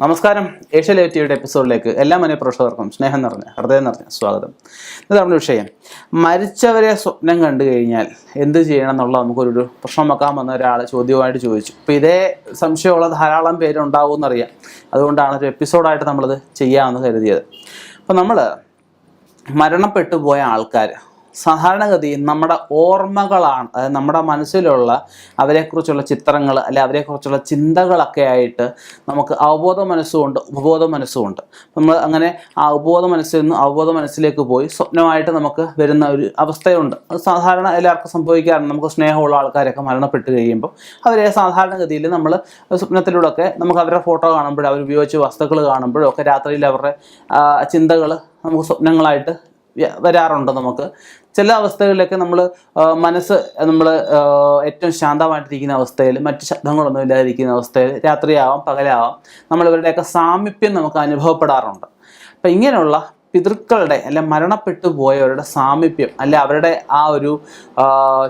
നമസ്കാരം. Asia live എപ്പിസോഡിലേക്ക് എല്ലാ മനഃപ്രേക്ഷകർക്കും സ്നേഹം നിറഞ്ഞ ഹൃദയം നിറഞ്ഞ സ്വാഗതം. ഇത് നമ്മുടെ വിഷയം. മരിച്ചവരെ സ്വപ്നം കണ്ടു കഴിഞ്ഞാൽ എന്ത് ചെയ്യണം എന്നുള്ള നമുക്കൊരു പ്രശ്നം വെക്കാൻ വന്ന ഒരാൾ ചോദ്യമായിട്ട് ചോദിച്ചു. അപ്പോൾ ഇതേ സംശയമുള്ള ധാരാളം പേരുണ്ടാവും എന്നറിയാം അതുകൊണ്ടാണ് ഒരു എപ്പിസോഡായിട്ട് നമ്മളത് ചെയ്യാമെന്ന് കരുതിയത്. അപ്പോൾ നമ്മൾ മരണപ്പെട്ടു പോയ ആൾക്കാർ സാധാരണഗതിയിൽ നമ്മുടെ ഓർമ്മകളാണ് അതായത് നമ്മുടെ മനസ്സിലുള്ള അവരെക്കുറിച്ചുള്ള ചിത്രങ്ങൾ അല്ലെ അവരെക്കുറിച്ചുള്ള ചിന്തകളൊക്കെ ആയിട്ട് നമുക്ക് അവബോധ മനസ്സുമുണ്ട് ഉപബോധ മനസ്സുമുണ്ട്. നമ്മൾ അങ്ങനെ ആ ഉപബോധ മനസ്സിൽ നിന്ന് അവബോധ മനസ്സിലേക്ക് പോയി സ്വപ്നമായിട്ട് നമുക്ക് വരുന്ന ഒരു അവസ്ഥയുണ്ട്. അത് സാധാരണ എല്ലാവർക്കും സംഭവിക്കാറുണ്ട്. നമുക്ക് സ്നേഹമുള്ള ആൾക്കാരൊക്കെ മരണപ്പെട്ട് കഴിയുമ്പോൾ അവരെ സാധാരണഗതിയിൽ നമ്മൾ സ്വപ്നത്തിലൂടെയൊക്കെ നമുക്ക് അവരുടെ ഫോട്ടോ കാണുമ്പോഴും അവർ ഉപയോഗിച്ച വസ്തുക്കൾ കാണുമ്പോഴും ഒക്കെ രാത്രിയിൽ അവരുടെ ചിന്തകൾ നമുക്ക് സ്വപ്നങ്ങളായിട്ട് വരാറുണ്ട് നമുക്ക്. ചില അവസ്ഥകളിലൊക്കെ നമ്മൾ മനസ്സ് നമ്മൾ ഏറ്റവും ശാന്തമായിട്ടിരിക്കുന്ന അവസ്ഥയിൽ മറ്റ് ശബ്ദങ്ങളൊന്നും ഇല്ലാതിരിക്കുന്ന അവസ്ഥയിൽ രാത്രിയാവാം പകലാവാം നമ്മളിവരുടെയൊക്കെ സാമീപ്യം നമുക്ക് അനുഭവപ്പെടാറുണ്ട്. അപ്പം ഇങ്ങനെയുള്ള പിതൃക്കളുടെ അല്ലെ മരണപ്പെട്ടു പോയവരുടെ സാമീപ്യം അല്ലെ അവരുടെ ആ ഒരു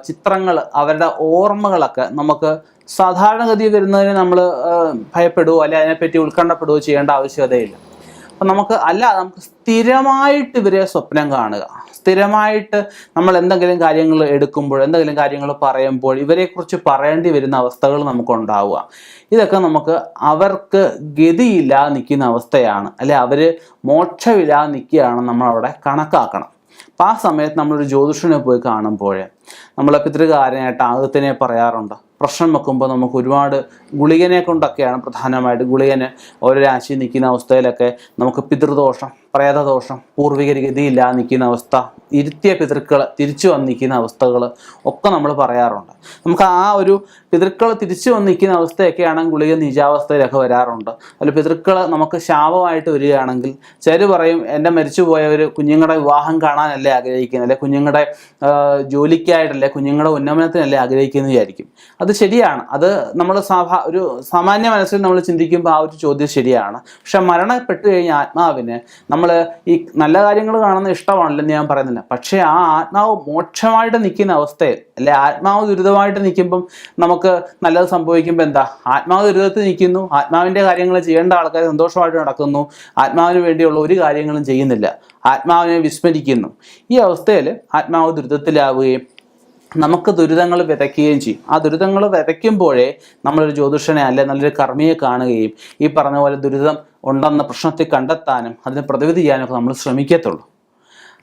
ചിത്രങ്ങൾ അവരുടെ ഓർമ്മകളൊക്കെ നമുക്ക് സാധാരണഗതി വരുന്നതിന് നമ്മൾ ഭയപ്പെടുകയോ അല്ലെ അതിനെപ്പറ്റി ഉത്കണ്ഠപ്പെടുകയോ ചെയ്യേണ്ട ആവശ്യകതയില്ല. അപ്പം നമുക്ക് അല്ല നമുക്ക് സ്ഥിരമായിട്ട് ഇവരെ സ്വപ്നം കാണുക. സ്ഥിരമായിട്ട് നമ്മൾ എന്തെങ്കിലും കാര്യങ്ങൾ എടുക്കുമ്പോൾ എന്തെങ്കിലും കാര്യങ്ങൾ പറയുമ്പോൾ ഇവരെക്കുറിച്ച് പറയേണ്ടി വരുന്ന അവസ്ഥകൾ നമുക്കുണ്ടാവുക ഇതൊക്കെ നമുക്ക് അവർക്ക് ഗതിയില്ലാതെ നിൽക്കുന്ന അവസ്ഥയാണ്. അല്ലെ അവർ മോക്ഷമില്ലാതെ നിൽക്കുകയാണ് നമ്മളവിടെ കണക്കാക്കണം. അപ്പം ആ സമയത്ത് നമ്മളൊരു ജ്യോതിഷനെ പോയി കാണുമ്പോൾ നമ്മളെ പിതൃകാരനായിട്ട് ആകത്തിനെ പറയാറുണ്ട്? പ്രശ്നം വെക്കുമ്പോൾ നമുക്ക് ഒരുപാട് ഗുളികനെ കൊണ്ടൊക്കെയാണ് പ്രധാനമായിട്ട് ഗുളികന് ഓരോ രാശി നിൽക്കുന്ന അവസ്ഥയിലൊക്കെ നമുക്ക് പിതൃദോഷം പ്രേതദോഷം പൂർവികര് ഗതിയില്ലാതെ നിൽക്കുന്ന അവസ്ഥ ഇരുത്തിയ പിതൃക്കൾ തിരിച്ചു വന്ന് നിൽക്കുന്ന അവസ്ഥകൾ ഒക്കെ നമ്മൾ പറയാറുണ്ട്. നമുക്ക് ആ ഒരു പിതൃക്കൾ തിരിച്ചു വന്ന് നിൽക്കുന്ന അവസ്ഥയൊക്കെയാണ് ഗുളിക നിജാവസ്ഥയിലൊക്കെ വരാറുണ്ട്. അതിൽ പിതൃക്കൾ നമുക്ക് ശാപമായിട്ട് വരികയാണെങ്കിൽ ചിലർ പറയും എന്റെ ഒരു കുഞ്ഞുങ്ങളുടെ വിവാഹം കാണാനല്ലേ ആഗ്രഹിക്കുന്നത്? അല്ലെ കുഞ്ഞുങ്ങളുടെ ജോലിക്കായിട്ടല്ലേ കുഞ്ഞുങ്ങളുടെ ഉന്നമനത്തിനല്ലേ ആഗ്രഹിക്കുന്നത്? വിചാരിക്കും. അത് ശരിയാണ്. അത് നമ്മൾ സാഭാ ഒരു സാമാന്യ മനസ്സിൽ നമ്മൾ ചിന്തിക്കുമ്പോൾ ആ ഒരു ചോദ്യം ശരിയാണ്. പക്ഷെ മരണപ്പെട്ടു കഴിഞ്ഞ ആത്മാവിന് നമ്മൾ ഈ നല്ല കാര്യങ്ങൾ കാണുന്ന ഇഷ്ടമാണല്ലെന്ന് ഞാൻ പറയുന്നില്ല. പക്ഷേ ആ ആത്മാവ് മോക്ഷമായിട്ട് നിൽക്കുന്ന അവസ്ഥയിൽ അല്ലെ ആത്മാവ് ദുരിതമായിട്ട് നിൽക്കുമ്പം നമുക്ക് നല്ലത് സംഭവിക്കുമ്പോൾ എന്താ? ആത്മാവ് ദുരിതത്തിൽ നിൽക്കുന്നു ആത്മാവിന്റെ കാര്യങ്ങൾ ചെയ്യേണ്ട ആൾക്കാർ സന്തോഷമായിട്ട് നടക്കുന്നു ആത്മാവിന് വേണ്ടിയുള്ള ഒരു കാര്യങ്ങളും ചെയ്യുന്നില്ല ആത്മാവിനെ വിസ്മരിക്കുന്നു. ഈ അവസ്ഥയിൽ ആത്മാവ് ദുരിതത്തിലാവുകയും നമുക്ക് ദുരിതങ്ങൾ വിതയ്ക്കുകയും ചെയ്യും. ആ ദുരിതങ്ങൾ വിതയ്ക്കുമ്പോഴേ നമ്മളൊരു ജ്യോതിഷനെ അല്ലെ നല്ലൊരു കർമ്മിയെ കാണുകയും ഈ പറഞ്ഞ പോലെ ദുരിതം ഉണ്ടെന്ന പ്രശ്നത്തെ കണ്ടെത്താനും അതിനെ പ്രതിവിധി ചെയ്യാനൊക്കെ നമ്മൾ ശ്രമിക്കത്തുള്ളൂ.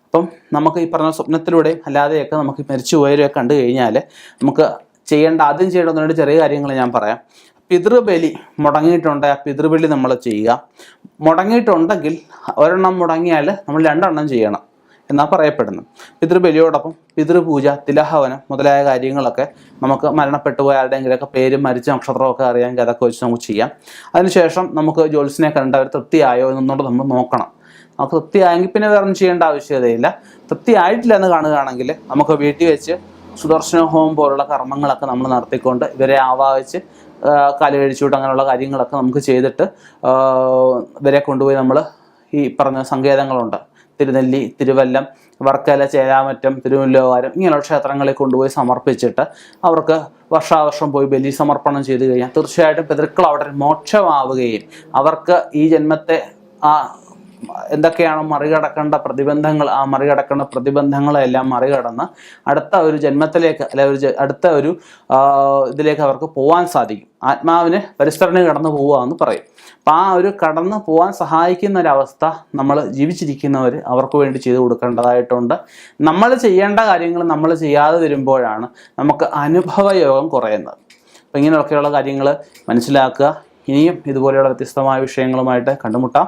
അപ്പം നമുക്ക് ഈ പറഞ്ഞ സ്വപ്നത്തിലൂടെ അല്ലാതെയൊക്കെ നമുക്ക് മരിച്ചുപോയവരെയൊക്കെ കണ്ടു കഴിഞ്ഞാൽ നമുക്ക് ചെയ്യേണ്ട ആദ്യം ചെയ്യേണ്ട ചെറിയ കാര്യങ്ങൾ ഞാൻ പറയാം. പിതൃബലി മുടങ്ങിയിട്ടുണ്ട് ആ പിതൃബലി നമ്മൾ ചെയ്യുക. മുടങ്ങിയിട്ടുണ്ടെങ്കിൽ ഒരെണ്ണം മുടങ്ങിയാൽ നമ്മൾ രണ്ടെണ്ണം ചെയ്യണം. എന്നാണ് പറയപ്പെടുന്നത് പിതൃബലിയോടൊപ്പം പിതൃപൂജ തിലഹവനം മുതലായ കാര്യങ്ങളൊക്കെ നമുക്ക് മരണപ്പെട്ടു പോയ ആരുടെയെങ്കിലൊക്കെ പേരും മരിച്ച നക്ഷത്രമൊക്കെ അറിയാമെങ്കിൽ അതൊക്കെ വെച്ച് നമുക്ക് ചെയ്യാം. അതിനുശേഷം നമുക്ക് ജോലിസിനെ കണ്ട് അവർ തൃപ്തിയായോ എന്നുള്ളത് നമ്മൾ നോക്കണം. നമുക്ക് തൃപ്തിയായെങ്കിൽ പിന്നെ വേറെ ഒന്നും ചെയ്യേണ്ട ആവശ്യകതയില്ല. തൃപ്തിയായിട്ടില്ല എന്ന് കാണുകയാണെങ്കിൽ നമുക്ക് വീട്ടിൽ വെച്ച് സുദർശന ഹോമം പോലുള്ള കർമ്മങ്ങളൊക്കെ നമ്മൾ നടത്തിക്കൊണ്ട് ഇവരെ ആവാഹിച്ച് കാൽ കഴിച്ചുവിട്ട് അങ്ങനെയുള്ള കാര്യങ്ങളൊക്കെ നമുക്ക് ചെയ്തിട്ട് ഇവരെ കൊണ്ടുപോയി നമ്മൾ ഈ പറഞ്ഞ സങ്കേതങ്ങളുണ്ട്. തിരുനെല്ലി തിരുവല്ലം വർക്കല ചേരാമറ്റം തിരുവല്ലവാരം ഇങ്ങനെയുള്ള ക്ഷേത്രങ്ങളിൽ കൊണ്ടുപോയി സമർപ്പിച്ചിട്ട് അവർക്ക് വർഷാവർഷം പോയി ബലി സമർപ്പണം ചെയ്തു കഴിഞ്ഞാൽ തീർച്ചയായിട്ടും പിതൃക്കൾ അവിടെ മോക്ഷമാവുകയും അവർക്ക് ഈ ജന്മത്തെ ആ എന്തൊക്കെയാണോ മറികടക്കേണ്ട പ്രതിബന്ധങ്ങൾ ആ മറികടക്കേണ്ട പ്രതിബന്ധങ്ങളെല്ലാം മറികടന്ന് അടുത്ത ഒരു ജന്മത്തിലേക്ക് അല്ലെ ഒരു അടുത്ത ഒരു ഇതിലേക്ക് അവർക്ക് പോകാൻ സാധിക്കും. ആത്മാവിനെ പരിസരണ കടന്നു പോവുക എന്ന് പറയും. അപ്പം ആ ഒരു കടന്നു പോകാൻ സഹായിക്കുന്ന ഒരവസ്ഥ നമ്മൾ ജീവിച്ചിരിക്കുന്നവർ അവർക്ക് വേണ്ടി ചെയ്തു കൊടുക്കേണ്ടതായിട്ടുണ്ട്. നമ്മൾ ചെയ്യേണ്ട കാര്യങ്ങൾ നമ്മൾ ചെയ്യാതെ വരുമ്പോഴാണ് നമുക്ക് അനുഭവയോഗം കുറയുന്നത്. അപ്പം ഇങ്ങനെയൊക്കെയുള്ള കാര്യങ്ങൾ മനസ്സിലാക്കുക. ഇനിയും ഇതുപോലെയുള്ള വ്യത്യസ്തമായ വിഷയങ്ങളുമായിട്ട് കണ്ടുമുട്ടാം.